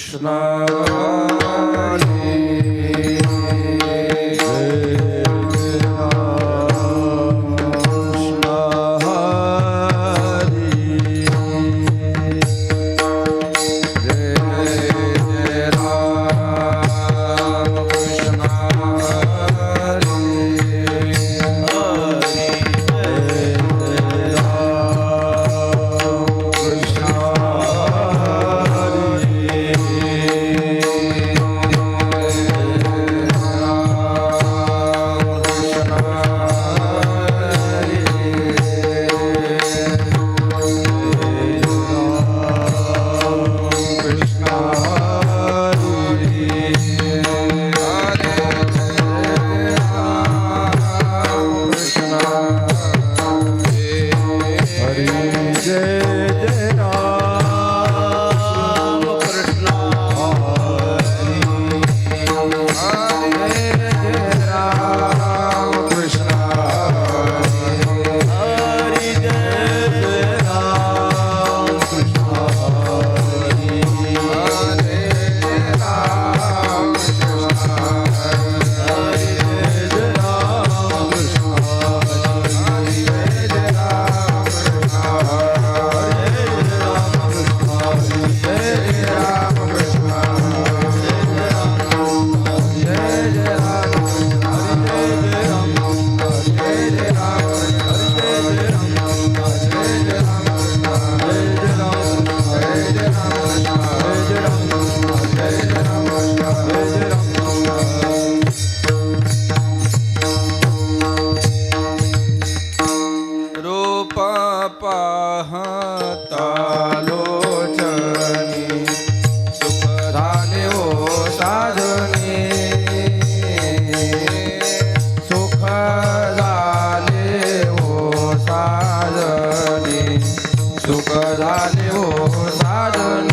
Krishna. સુખ ધા દેવો સાધન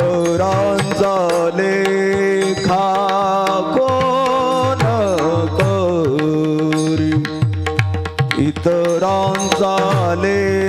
इतरांचा लेखा कोण करी? इतरांचा लेखा